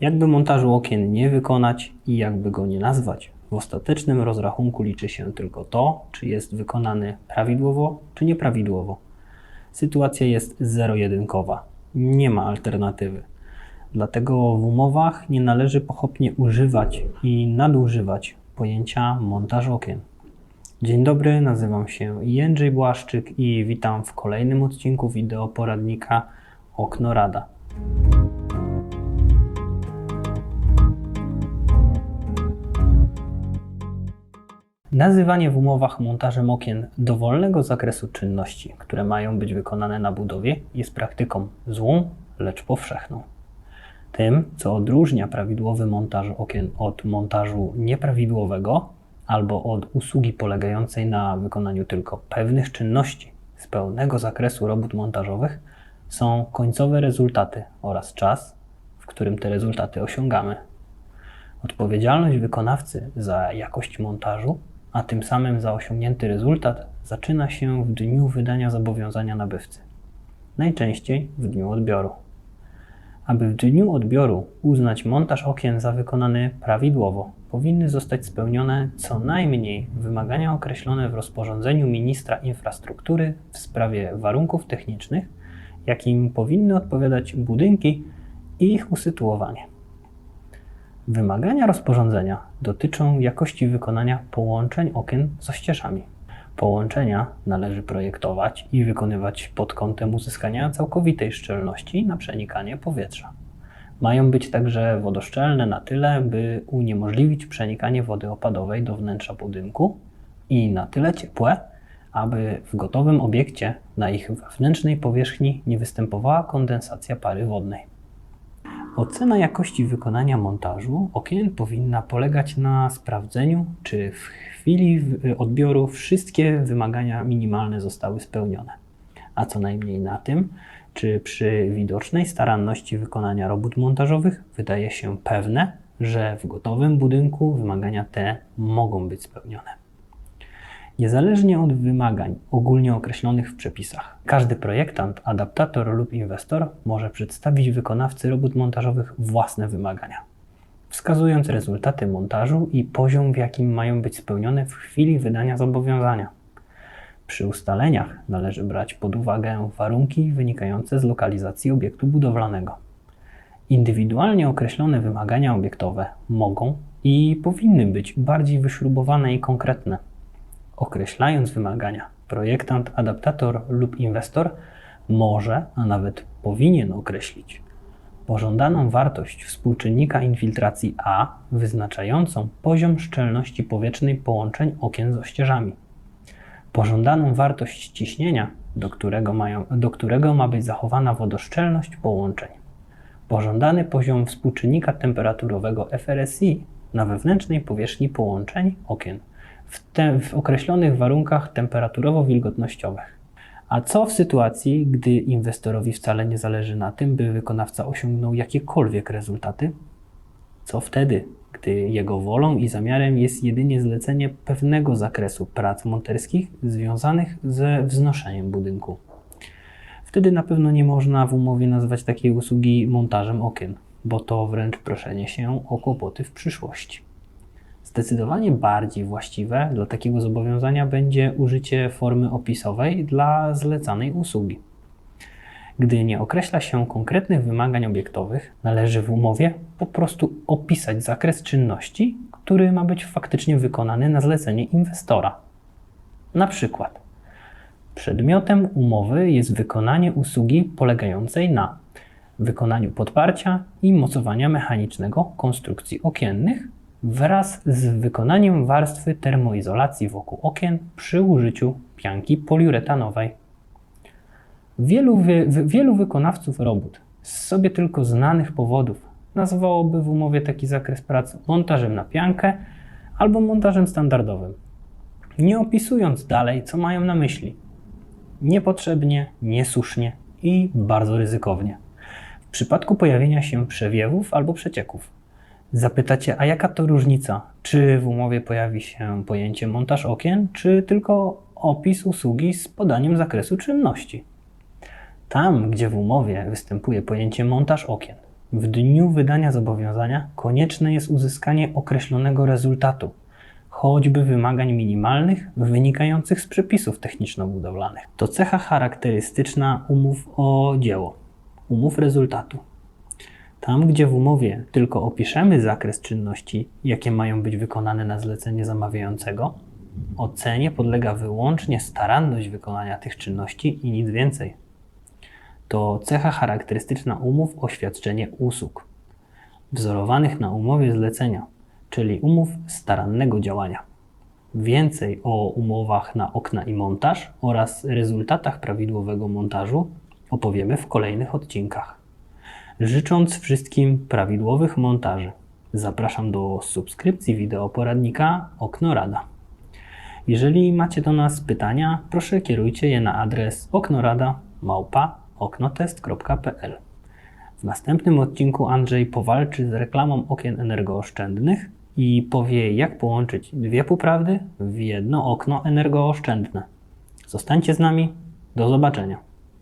Jakby montażu okien nie wykonać i jakby go nie nazwać, w ostatecznym rozrachunku liczy się tylko to, czy jest wykonany prawidłowo, czy nieprawidłowo. Sytuacja jest zero-jedynkowa, nie ma alternatywy. Dlatego w umowach nie należy pochopnie używać i nadużywać pojęcia montaż okien. Dzień dobry, nazywam się Jędrzej Błaszczyk i witam w kolejnym odcinku wideo poradnika Okno Rada. Nazywanie w umowach montażem okien dowolnego zakresu czynności, które mają być wykonane na budowie, jest praktyką złą, lecz powszechną. Tym, co odróżnia prawidłowy montaż okien od montażu nieprawidłowego albo od usługi polegającej na wykonaniu tylko pewnych czynności z pełnego zakresu robót montażowych, są końcowe rezultaty oraz czas, w którym te rezultaty osiągamy. Odpowiedzialność wykonawcy za jakość montażu, a tym samym za osiągnięty rezultat, zaczyna się w dniu wydania zobowiązania nabywcy, najczęściej w dniu odbioru. Aby w dniu odbioru uznać montaż okien za wykonany prawidłowo, powinny zostać spełnione co najmniej wymagania określone w rozporządzeniu ministra infrastruktury w sprawie warunków technicznych, jakim powinny odpowiadać budynki i ich usytuowanie. Wymagania rozporządzenia dotyczą jakości wykonania połączeń okien z ościeżami. Połączenia należy projektować i wykonywać pod kątem uzyskania całkowitej szczelności na przenikanie powietrza. Mają być także wodoszczelne na tyle, by uniemożliwić przenikanie wody opadowej do wnętrza budynku i na tyle ciepłe, aby w gotowym obiekcie na ich wewnętrznej powierzchni nie występowała kondensacja pary wodnej. Ocena jakości wykonania montażu okien powinna polegać na sprawdzeniu, czy w chwili odbioru wszystkie wymagania minimalne zostały spełnione, a co najmniej na tym, czy przy widocznej staranności wykonania robót montażowych wydaje się pewne, że w gotowym budynku wymagania te mogą być spełnione. Niezależnie od wymagań ogólnie określonych w przepisach, każdy projektant, adaptator lub inwestor może przedstawić wykonawcy robót montażowych własne wymagania, wskazując rezultaty montażu i poziom, w jakim mają być spełnione w chwili wydania zobowiązania. Przy ustaleniach należy brać pod uwagę warunki wynikające z lokalizacji obiektu budowlanego. Indywidualnie określone wymagania obiektowe mogą i powinny być bardziej wyśrubowane i konkretne Określając wymagania, projektant, adaptator lub inwestor może, a nawet powinien określić pożądaną wartość współczynnika infiltracji A wyznaczającą poziom szczelności powietrznej połączeń okien z ościeżami, pożądaną wartość ciśnienia, do którego, mają, do którego ma być zachowana wodoszczelność połączeń, pożądany poziom współczynnika temperaturowego FRSI na wewnętrznej powierzchni połączeń okien w, te, w określonych warunkach temperaturowo-wilgotnościowych. A co w sytuacji, gdy inwestorowi wcale nie zależy na tym, by wykonawca osiągnął jakiekolwiek rezultaty? Co wtedy, gdy jego wolą i zamiarem jest jedynie zlecenie pewnego zakresu prac monterskich związanych ze wznoszeniem budynku? Wtedy na pewno nie można w umowie nazwać takiej usługi montażem okien, bo to wręcz proszenie się o kłopoty w przyszłości. Zdecydowanie bardziej właściwe dla takiego zobowiązania będzie użycie formy opisowej dla zlecanej usługi. Gdy nie określa się konkretnych wymagań obiektowych, należy w umowie po prostu opisać zakres czynności, który ma być faktycznie wykonany na zlecenie inwestora. Na przykład, przedmiotem umowy jest wykonanie usługi polegającej na wykonaniu podparcia i mocowania mechanicznego konstrukcji okiennych wraz z wykonaniem warstwy termoizolacji wokół okien przy użyciu pianki poliuretanowej. Wielu, wy, wielu wykonawców robót z sobie tylko znanych powodów nazywałoby w umowie taki zakres prac montażem na piankę albo montażem standardowym, nie opisując dalej, co mają na myśli. Niepotrzebnie, niesłusznie i bardzo ryzykownie. W przypadku pojawienia się przewiewów albo przecieków. Zapytacie, a jaka to różnica? Czy w umowie pojawi się pojęcie montaż okien, czy tylko opis usługi z podaniem zakresu czynności? Tam, gdzie w umowie występuje pojęcie montaż okien, W dniu wydania zobowiązania konieczne jest uzyskanie określonego rezultatu, choćby wymagań minimalnych wynikających z przepisów techniczno-budowlanych. To cecha charakterystyczna umów o dzieło, umów rezultatu. Tam, gdzie w umowie tylko opiszemy zakres czynności, jakie mają być wykonane na zlecenie zamawiającego, ocenie podlega wyłącznie staranność wykonania tych czynności i nic więcej. To cecha charakterystyczna umów o świadczenie usług, wzorowanych na umowie zlecenia, czyli umów starannego działania. Więcej o umowach na okna i montaż oraz rezultatach prawidłowego montażu opowiemy w kolejnych odcinkach. Życząc wszystkim prawidłowych montaży, zapraszam do subskrypcji wideoporadnika Okno Rada. Jeżeli macie do nas pytania, proszę kierujcie je na adres oknorada@oknotest.pl. W następnym odcinku Andrzej powalczy z reklamą okien energooszczędnych i powie, jak połączyć dwie poprawdy w jedno okno energooszczędne. Zostańcie z nami. Do zobaczenia.